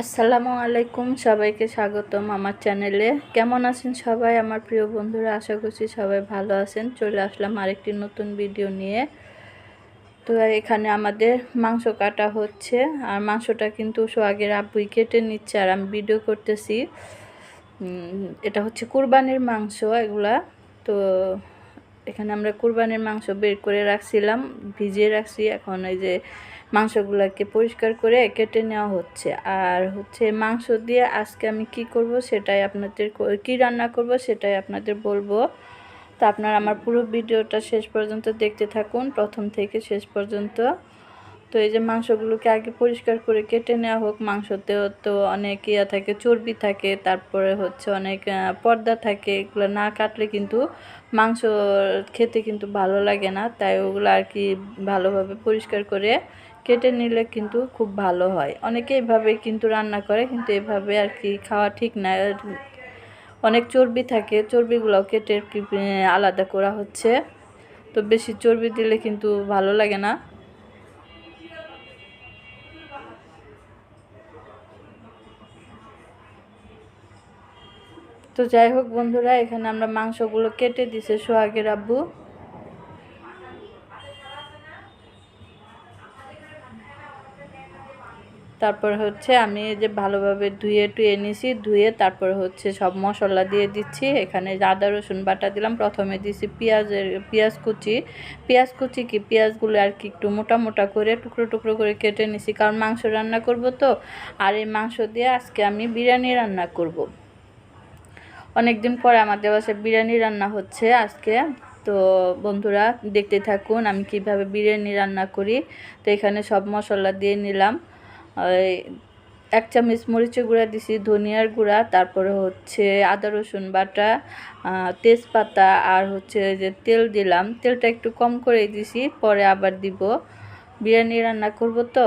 আসসালামু আলাইকুম, সবাইকে স্বাগতম আমার চ্যানেলে। কেমন আছেন সবাই? আমার প্রিয় বন্ধুরা, আশা করছি সবাই ভালো আছেন। চলে আসলাম আরেকটি নতুন ভিডিও নিয়ে। তো এখানে আমাদের মাংস কাটা হচ্ছে। আর মাংসটা কিন্তু সোহাগের আব্বুই কেটে নিচ্ছে আর আমি ভিডিও করতেছি। এটা হচ্ছে কুরবানির মাংস এগুলা। তো এখানে আমরা কুরবানির মাংস বের করে রাখছিলাম, ভিজিয়ে রাখছি। এখন এই যে মাংসগুলোকে পরিষ্কার করে কেটে নেওয়া হচ্ছে। আর হচ্ছে মাংস দিয়ে আজকে আমি কি করব সেটাই আপনাদের ক- রান্না করব সেটাই আপনাদের বলব। তো আপনারা আমার পুরো ভিডিওটা শেষ পর্যন্ত দেখতে থাকুন, প্রথম থেকে শেষ পর্যন্ত। তো এই যে মাংসগুলোকে আগে পরিষ্কার করে কেটে নেওয়া হোক, মাংসতেও তো অনেক ইয়া থাকে, চর্বি থাকে, তারপরে হচ্ছে অনেক পর্দা থাকে, এগুলো না কাটলে কিন্তু মাংস খেতে কিন্তু ভালো লাগে না। তাই ওগুলো আর কি ভালোভাবে পরিষ্কার করে কেটে নিলে কিন্তু খুব ভালো হয়। অনেকে এভাবে কিন্তু রান্না করে, কিন্তু এভাবে আর কি খাওয়া ঠিক না। অনেক চর্বি থাকে, চর্বিগুলোও কেটে আলাদা করা হচ্ছে। তো বেশি চর্বি দিলে কিন্তু ভালো লাগে না। তো যাই হোক বন্ধুরা, এখানে আমরা মাংসগুলো কেটে দিছে সোহাগের আব্বু। তারপর হচ্ছে আমি যে ভালোভাবে ধুয়ে টুয়ে নিছি, ধুয়ে তারপর হচ্ছে সব মশলা দিয়ে দিচ্ছি। এখানে আদা, রসুন বাটা দিলাম। প্রথমে দিছি পেঁয়াজের, পেঁয়াজ কুচি। পেঁয়াজ কুচি কি? পেঁয়াজগুলো আর কি একটু মোটা মোটা করে, টুকরো টুকরো করে কেটে নিছি। কারণ মাংস রান্না করব তো, আর এই মাংস দিয়ে আজকে আমি বিরিয়ানি রান্না করব। অনেক দিন পরে আমাদের বাসায় বিরিয়ানি রান্না হচ্ছে আজকে। তো বন্ধুরা, দেখতে থাকুন আমি কীভাবে বিরিয়ানি রান্না করি। তো এখানে সব মশলা দিয়ে নিলাম। এক চামচ মরিচের গুঁড়া দিছি, ধনিয়ার গুঁড়া, তারপরে হচ্ছে আদা, রসুন বাটা তেজপাতা আর হচ্ছে যে তেল দিলাম। তেলটা একটু কম করে দিছি, পরে আবার দিব। বিরিয়ানি রান্না করব তো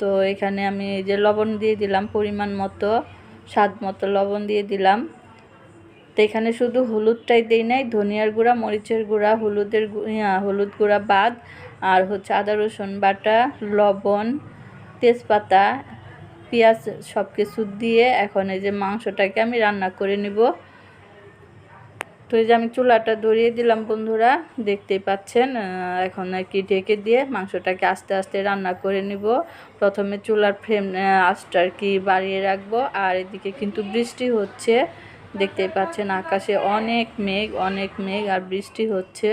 তো এখানে আমি যে লবণ দিয়ে দিলাম পরিমাণ মতো, স্বাদ মতো লবণ দিয়ে দিলাম। তো এখানে শুধু হলুদটাই দেই নাই, ধনিয়ার গুঁড়া, মরিচের গুঁড়া, হলুদের হলুদ গুঁড়া বাদ, আর হচ্ছে আদা, রসুন বাটা, লবণ তেজপাতা, পেঁয়াজ সব কিছু দিয়ে এখন এই যে মাংসটাকে আমি রান্না করে নিব। তো এই যে আমি চুলাটা ধরিয়ে দিলাম বন্ধুরা, দেখতেই পাচ্ছেন এখন আর কি ঢেকে দিয়ে মাংসটাকে আস্তে আস্তে রান্না করে নিব। প্রথমে চুলার ফ্লেম আঁচটা আর কি বাড়িয়ে রাখব, আর এদিকে কিন্তু বৃষ্টি হচ্ছে। দেখতেই পাচ্ছেন আকাশে অনেক মেঘ অনেক মেঘ আর বৃষ্টি হচ্ছে।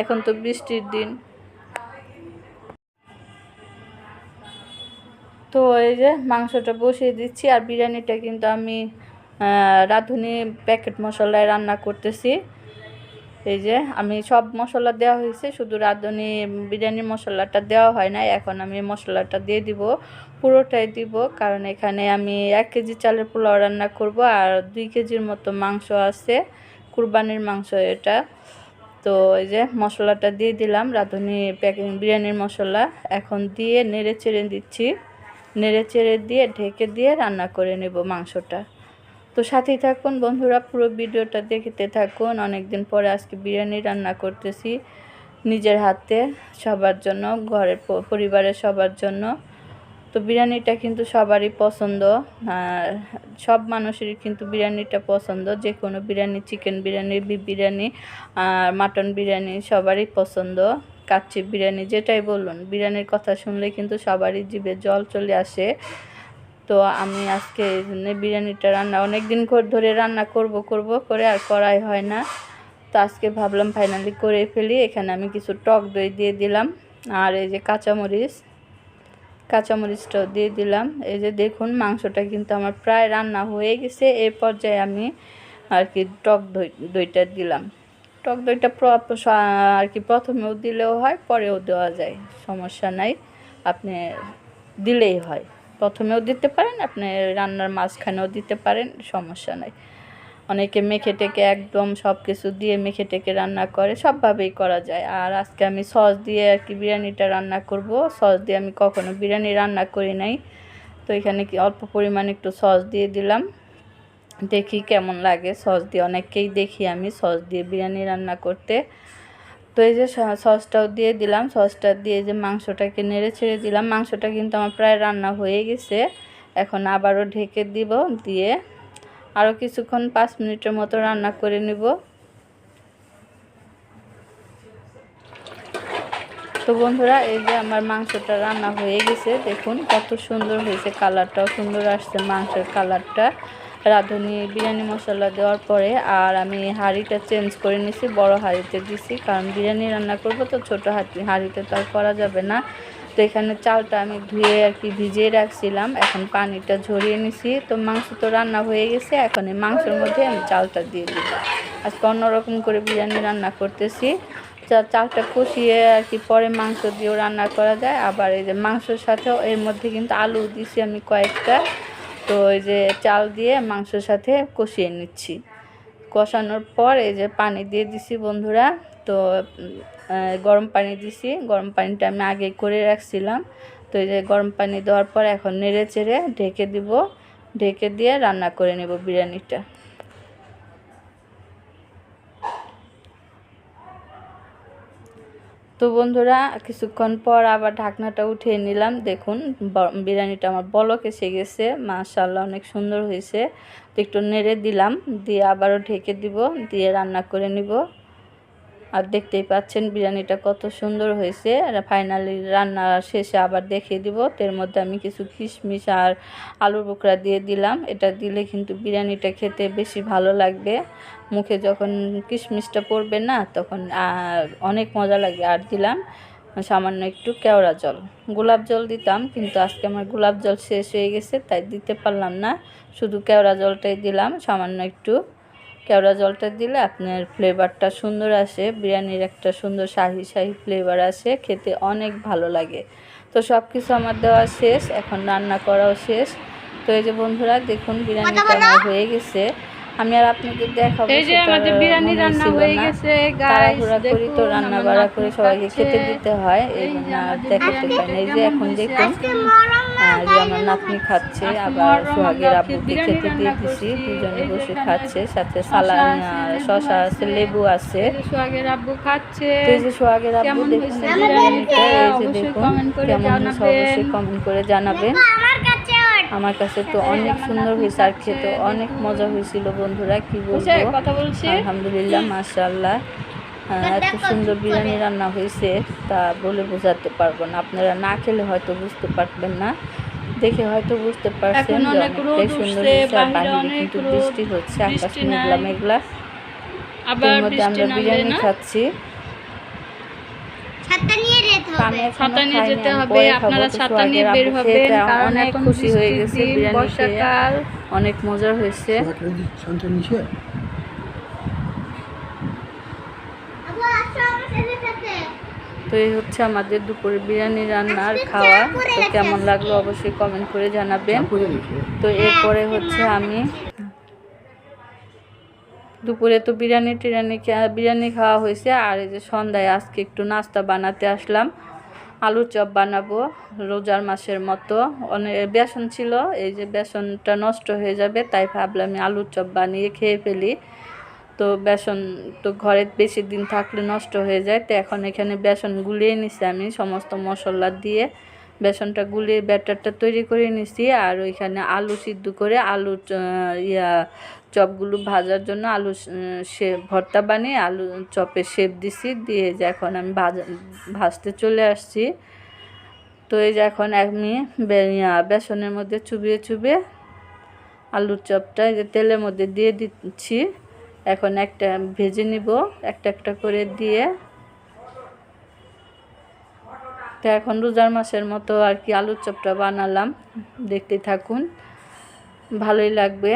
এখন তো বৃষ্টির দিন। তো এই যে মাংসটা বসিয়ে দিচ্ছি আর বিরিয়ানিটা কিন্তু আমি রাঁধুনি প্যাকেট মশলায় রান্না করতেছি। এই যে আমি সব মশলা দেওয়া হয়েছে, শুধু রাঁধুনি বিরিয়ানির মশলাটা দেওয়া হয় না এখন আমি মশলাটা দিয়ে দিব, পুরোটাই দিব, কারণ এখানে আমি এক কেজি চালের পোলাও রান্না করব আর দুই কেজির মতো মাংস আছে, কুরবানির মাংস এটা। তো এই যে মশলাটা দিয়ে দিলাম, রাঁধুনি প্যাকিং বিরিয়ানির মশলা, এখন দিয়ে নেড়ে চেড়ে দিচ্ছি। নেড়ে চেড়ে দিয়ে ঢেকে দিয়ে রান্না করে নেব মাংসটা। তো সাথেই থাকুন বন্ধুরা, পুরো ভিডিওটা দেখতে থাকুন। অনেক দিন পরে আজকে বিরিয়ানি রান্না করতেছি নিজের হাতে, সবার জন্য, ঘরের পরিবারের সবার জন্য। তো বিরিয়ানিটা কিন্তু সবারই পছন্দ সব মানুষেরই কিন্তু বিরিয়ানিটা পছন্দ। যে কোনো বিরিয়ানি, চিকেন বিরিয়ানি, বিফ বিরিয়ানি, আর মাটন বিরিয়ানি সবারই পছন্দ। কাচ্চি বিরিয়ানি, যেটাই বলুন, বিরিয়ানির কথা শুনলে কিন্তু সবারই জিভে জল চলে আসে। তো আমি আজকে এই জন্য বিরিয়ানিটা রান্না অনেক দিন ধরে রান্না করব করব করে আর করাই হয় না। তো আজকে ভাবলাম ফাইনালি করে ফেলি, এখানে আমি কিছু টক দই দিয়ে দিলাম আর এই যে কাঁচামরিচ কাঁচামরিচটাও দিয়ে দিলাম। এই যে দেখুন, মাংসটা কিন্তু আমার প্রায় রান্না হয়ে গেছে এই পর্যায়ে আমি আর কি টক দই, দইটা দিলাম। টক দইটা আর কি প্রথমেও দিলেও হয়, পরেও দেওয়া যায়, সমস্যা নাই। আপনি দিলেই হয়। প্রথমেও দিতে পারেন, আপনি রান্নার মাঝখানেও দিতে পারেন, সমস্যা নাই। অনেকে মেখে টেকে একদম সব কিছু দিয়ে মেখে টেকে রান্না করে, সবভাবেই করা যায়। আর আজকে আমি সস দিয়ে আর কি বিরিয়ানিটা রান্না করব। সস দিয়ে আমি কখনো বিরিয়ানি রান্না করি নাই। তো এখানে কি অল্প পরিমাণে একটু সস দিয়ে দিলাম। দেখি কেমন লাগে। সস দিয়ে অনেককেই দেখি আমি, সস দিয়ে বিরিয়ানি রান্না করতে। তো এই যে সসটাও দিয়ে দিলাম। সসটা দিয়ে যে মাংসটাকে নেড়ে ছেড়ে দিলাম। মাংসটা কিন্তু আমার প্রায় রান্না হয়ে গেছে। এখন আবারও ঢেকে দিব, দিয়ে আরও কিছুক্ষণ পাঁচ মিনিটের মতো রান্না করে নিব। তো বন্ধুরা, এই যে আমার মাংসটা রান্না হয়ে গেছে। দেখুন কত সুন্দর হয়েছে কালারটাও সুন্দর আসছে মাংসের কালারটা। রাঁধুনি, বিরিয়ানি মশলা দেওয়ার পরে আর আমি হাঁড়িটা চেঞ্জ করে নিছি, বড় হাঁড়িতে দিছি। কারণ বিরিয়ানি রান্না করব তো ছোটো হাঁড়ি হাঁড়িতে তো আর করা যাবে না। তো এখানে চালটা আমি ধুয়ে আর কি ভিজিয়ে রাখছিলাম। এখন পানিটা ঝরিয়ে নিছি। তো মাংস তো রান্না হয়ে গেছে। এখন এই মাংসের মধ্যে আমি চালটা দিয়ে দিব। আজকে অন্যরকম করে বিরিয়ানি রান্না করতেছি। চালটা কষিয়ে আর কি পরে মাংস দিয়েও রান্না করা যায়। আবার এই যে মাংসের সাথেও এর মধ্যে কিন্তু আলু দিছি আমি কয়েকটা। তো এই যে চাল দিয়ে মাংসের সাথে কষিয়ে নিচ্ছি। কষানোর পর এই যে পানি দিয়ে দিছি বন্ধুরা। তো গরম পানি দিছি। গরম পানিটা আমি আগে করে রাখছিলাম। তো এই যে গরম পানি দেওয়ার পর এখন নেড়ে চেড়ে ঢেকে দিব। ঢেকে দিয়ে রান্না করে নেব বিরিয়ানিটা। তো বন্ধুরা, কিছুক্ষণ পর আবার ঢাকনাটা উঠিয়ে নিলাম। দেখুন বিরিয়ানিটা আমার বলক এসে গেছে। মাশাল্লাহ অনেক সুন্দর হয়েছে। তো একটু নেড়ে দিলাম, দিয়ে আবারও ঢেকে দিব, দিয়ে রান্না করে নিব। আর দেখতেই পাচ্ছেন বিরিয়ানিটা কত সুন্দর হয়েছে। আর ফাইনালি রান্না শেষে আবার দেখিয়ে দিব। এর মধ্যে আমি কিছু কিশমিশ আর আলুর বোকরা দিয়ে দিলাম। এটা দিলে কিন্তু বিরিয়ানিটা খেতে বেশি ভালো লাগবে। মুখে যখন কিশমিশটা পড়বে না, তখন অনেক মজা লাগবে। আর দিলাম সামান্য একটু কেওড়া জল। গোলাপ জল দিতাম, কিন্তু আজকে আমার গোলাপ জল শেষ হয়ে গেছে, তাই দিতে পারলাম না। শুধু কেওড়া জলটাই দিলাম, সামান্য একটু। কেওড়া জলটা দিলে আপনার ফ্লেভারটা সুন্দর আসে বিরিয়ানির একটা সুন্দর শাহি শাহি ফ্লেভার আসে খেতে অনেক ভালো লাগে। তো সব কিছু আমার দেওয়া শেষ এখন রান্না করাও শেষ। তো এই যে বন্ধুরা দেখুন বিরিয়ানিটা আমার হয়ে গেছে। আমি আর আপনাদের দেখাবো এই যে আমাদের বিরিয়ানি মনে রান্না হয়ে গেছে গাইস করি তো রান্না বাড়া করে সবাইকে খেতে দিতে হয় এই আর দেখাতে পারি এই যে এখন দেখুন আর আমার নাতনি খাচ্ছে আবার সোহাগের আব্বুকে খেতে দিয়ে দিছি দুজনে বসে খাচ্ছে সাথে সালাদ শশা আছে লেবু আছে। সোহাগের আব্বু খাচ্ছে। এই যে সোহাগের আব্বু কেমন দেখুন এই যে দেখুন করে কেমন জানাবেন। অবশ্যই কমেন্ট করে জানাবেন। আমার কাছে তো অনেক সুন্দর হয়েছে আর খেতে অনেক মজা হয়েছিল বন্ধুরা কি বলব? বলছি। আলহামদুলিল্লাহ মাশাআল্লাহ। আহ, এত সুন্দর বিরিয়ানি রান্না হয়েছে তা বলে বোঝাতে পারব না। আপনারা না খেলে হয়তো বুঝতে পারবেন না। দেখে হয়তো বুঝতে পারছেন অনেকটাই সুন্দর বাহিরে কিন্তু বৃষ্টি হচ্ছে আকাশ মেঘলা মেঘলা। আবার মধ্যে আমরা বিরিয়ানি খাচ্ছি ছাতা নিয়ে যেতে তো আমি হবে এখনও ছাতা নিয়ে যেতে হবে আপনারা ছাতা নিয়ে বের হবেন। কারণ অনেক এখন খুশি হয়ে গেছে বর্ষাকাল। অনেক মজা হয়েছে। তো এই হচ্ছে আমাদের দুপুরে বিরিয়ানি রান্না আর খাওয়া। তো কেমন লাগল অবশ্যই কমেন্ট করে জানাবেন। তো এরপরে হচ্ছে আমি দুপুরে তো বিরিয়ানি টিরিয়ানি বিরিয়ানি খাওয়া হয়েছে। আর এই যে সন্ধ্যায় আজকে একটু নাস্তা বানাতে আসলাম। আলুর চপ বানাবো রোজার মাসের মতো। অনেক বেসন ছিল, এই যে বেসনটা নষ্ট হয়ে যাবে, তাই ভাবলাম আমি আলুর চপ বানিয়ে খেয়ে ফেলি। তো বেসন তো ঘরে বেশি দিন থাকলে নষ্ট হয়ে যায়, তো এখন এখানে বেসন গুলিয়ে নিছি আমি, সমস্ত মশলা দিয়ে। বেসনটা গুলিয়ে ব্যাটারটা তৈরি করে নিছি আর ওইখানে আলু সিদ্ধ করে আলু ইয়া চপগুলো ভাজার জন্য আলু সে ভর্তা বানিয়ে আলু চপে শেপ দিছি। দিয়ে যে এখন আমি ভাজা, ভাজতে চলে আসছি। তো এই যে এখন আমি বেসনের মধ্যে চুবিয়ে চুবিয়ে আলুর চপটা এই যে তেলের মধ্যে দিয়ে দিচ্ছি। এখন একটা ভেজে নিব, একটা একটা করে দিয়ে তো এখন রোজার মাসের মতো আর কি আলুর চপটা বানালাম। দেখতে থাকুন, ভালোই লাগবে।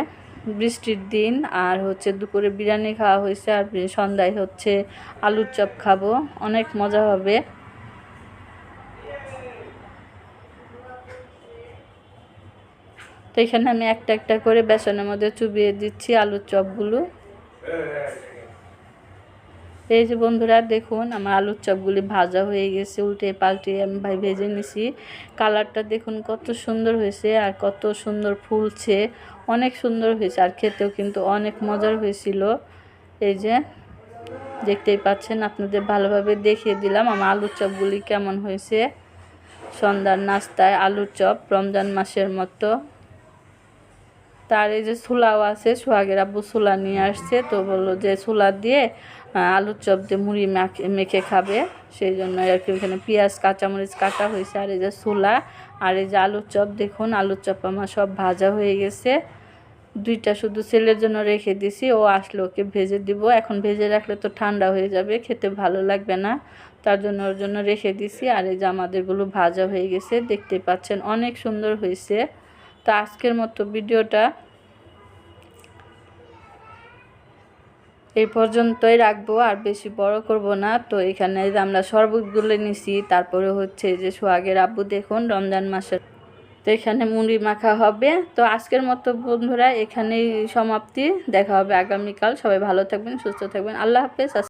বৃষ্টির দিন আর হচ্ছে দুপুরে বিরিয়ানি খাওয়া হয়েছে আর সন্ধ্যায় হচ্ছে আলুর চপ খাব। অনেক মজা হবে। তো এখানে আমি একটা একটা করে বেসনের মধ্যে চুবিয়ে দিচ্ছি আলুর চপগুলো। এই যে বন্ধুরা, দেখুন আমার আলুর চপগুলি ভাজা হয়ে গেছে, উল্টে পাল্টে আমি ভাই ভেজে নিছি। কালারটা দেখুন কত সুন্দর হয়েছে আর কত সুন্দর ফুলছে, অনেক সুন্দর হয়েছে আর খেতেও কিন্তু অনেক মজার হয়েছিল। এই যে দেখতেই পাচ্ছেন, আপনাদের ভালোভাবে দেখিয়ে দিলাম আমার আলুর চপগুলি কেমন হয়েছে। সন্ধ্যার নাস্তায় আলুর চপ রমজান মাসের মতো। তার এই যে ছোলাও আছে, সোহাগের আব্বু ছোলা নিয়ে আসছে, তো বলল যে ছোলা দিয়ে আলুর চপ দিয়ে মুড়ি মাখে খাবে। সেই জন্য আর কি ওখানে পেঁয়াজ, কাঁচামরিচ কাটা হয়েছে। আর এই যে ছোলা, আর এই যে আলুর চপ, দেখুন, আলুর চপ আমার সব ভাজা হয়ে গেছে। দুইটা শুধু ছেলের জন্য রেখে দিছি। ও আসলে ওকে ভেজে দিব। এখন ভেজে রাখলে তো ঠান্ডা হয়ে যাবে, খেতে ভালো লাগবে না। তার জন্য ওর জন্য রেখে দিছি। আর এই যে আমাদেরগুলো ভাজা হয়ে গেছে দেখতে পাচ্ছেন, অনেক সুন্দর হয়েছে। তো আজকের মতো ভিডিওটা এই পর্যন্তই রাখব, আর বেশি বড় করব না। তো এখানে আমরা শরবতগুলো নিছি, তারপরে হচ্ছে যে সোহাগের আব্বু দেখুন রমজান মাসের। তো এখানে মুড়ি মাখা হবে। তো আজকের মতো বন্ধুরা এখানেই সমাপ্তি। দেখা হবে আগামীকাল। সবাই ভালো থাকবেন, সুস্থ থাকবেন। আল্লাহ হাফেজ